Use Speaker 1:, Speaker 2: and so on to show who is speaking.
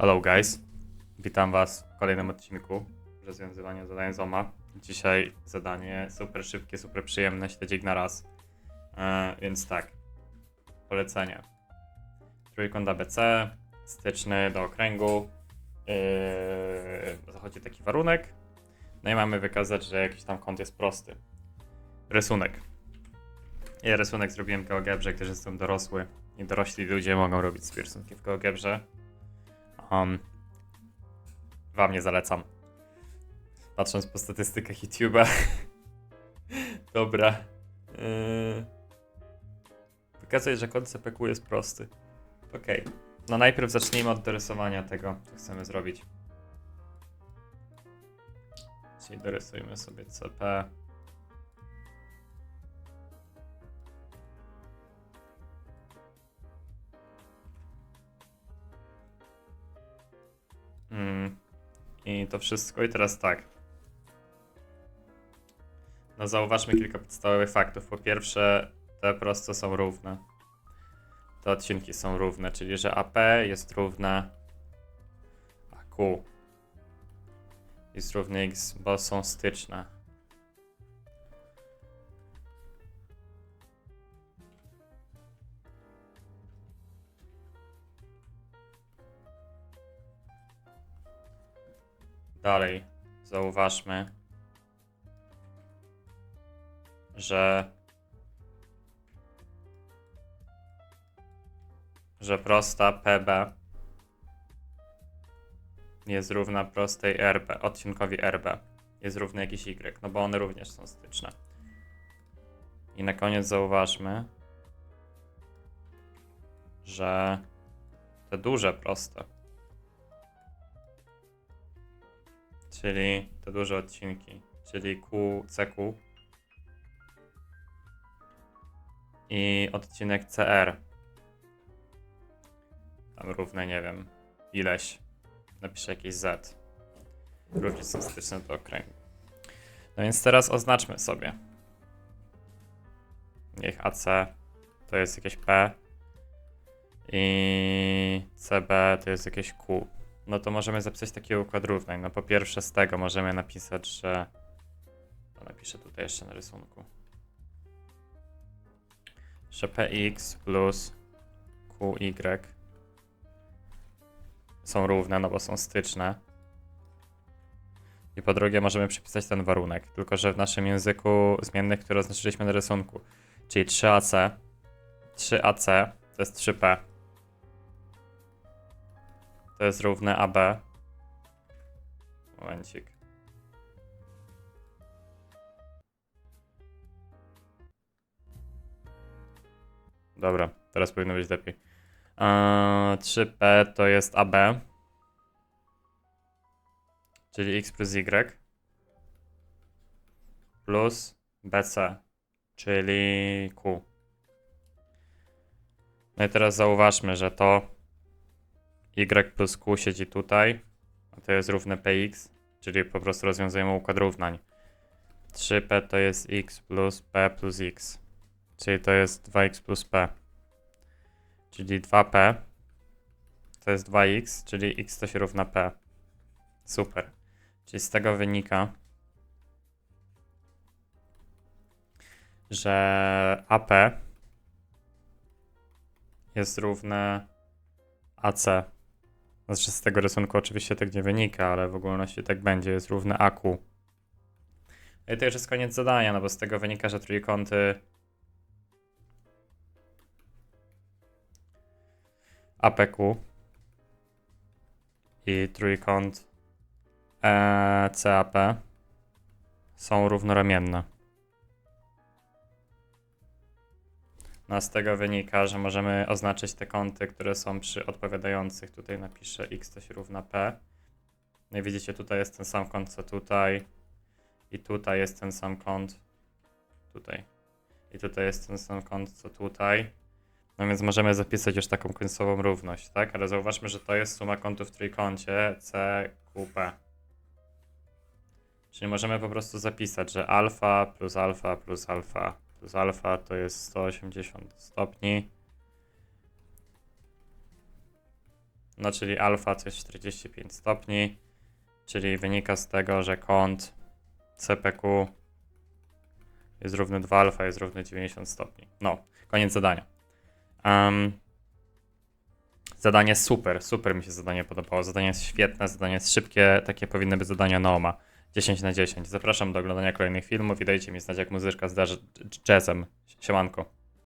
Speaker 1: Hello guys, witam was w kolejnym odcinku rozwiązywania zadań ZOMA. Dzisiaj zadanie super szybkie, super przyjemne, śledzik na raz. E, więc tak, polecenie. Trójkąt ABC, styczny do okręgu. Yy, zachodzi taki warunek. No i mamy wykazać, że jakiś tam kąt jest prosty. Rysunek. Ja rysunek zrobiłem w GeoGebrze, gdyż jestem dorosły i dorośli ludzie mogą robić sobie rysunki w GeoGebrze. Um, wam nie zalecam. Patrząc po statystykach YouTube'a. Dobra. Yy... Wykazuje, że kod CPQ jest prosty. Okej. No najpierw zacznijmy od dorysowania tego, co chcemy zrobić. Czyli dorysujmy sobie CP. Mm. I to wszystko. I teraz tak. No zauważmy kilka podstawowych faktów. Po pierwsze, te proste są równe. Te odcinki są równe, czyli że AP jest równe AQ. Jest równy X, bo są styczne. Dalej zauważmy, że że prosta PB jest równa prostej RB, odcinkowi RB jest równy jakiś Y, no bo one również są styczne. I na koniec zauważmy, że te duże proste czyli te duże odcinki, czyli Q, CQ i odcinek CR. Tam równe, nie wiem, ileś. Napiszę jakieś Z. Również są styczne do okręgu. No więc teraz oznaczmy sobie. Niech AC to jest jakieś P i CB to jest jakieś Q no to możemy zapisać taki układ równań. No po pierwsze z tego możemy napisać, że... To napiszę tutaj jeszcze na rysunku. Że px plus qy są równe, no bo są styczne. I po drugie możemy przypisać ten warunek, tylko że w naszym języku zmiennych, które oznaczyliśmy na rysunku, czyli 3ac, 3ac to jest 3p, to jest równe AB. Momencik. Dobra, teraz powinno być lepiej. Eee, 3P to jest AB. Czyli X plus Y. Plus BC, czyli Q. No i teraz zauważmy, że to y plus q siedzi tutaj, a to jest równe px, czyli po prostu rozwiązujemy układ równań. 3p to jest x plus p plus x, czyli to jest 2x plus p, czyli 2p to jest 2x, czyli x to się równa p. Super. Czyli z tego wynika, że AP jest równe AC. Znaczy z tego rysunku oczywiście tak nie wynika, ale w ogólności tak będzie, jest równe AQ. No I to już jest koniec zadania, no bo z tego wynika, że trójkąty APQ i trójkąt ECAP są równoramienne. No z tego wynika, że możemy oznaczyć te kąty, które są przy odpowiadających. Tutaj napiszę x to się równa p. No i widzicie, tutaj jest ten sam kąt co tutaj. I tutaj jest ten sam kąt. Tutaj. I tutaj jest ten sam kąt co tutaj. No więc możemy zapisać już taką końcową równość, tak? Ale zauważmy, że to jest suma kątów w trójkącie CQP. Czyli możemy po prostu zapisać, że alfa plus alfa plus alfa plus alfa to jest 180 stopni. no czyli alfa to jest 45 stopni, czyli wynika z tego, że kąt CPQ jest równy 2 alfa, jest równy 90 stopni. No, koniec zadania. Em, zadanie super, super mi się zadanie podobało. Zadanie jest świetne, zadanie jest szybkie, takie powinny być zadania Noma. 10 na 10. Zapraszam do oglądania kolejnych filmów i dajcie mi znać, jak muzyczka zdarzy jazzem. Siemanko.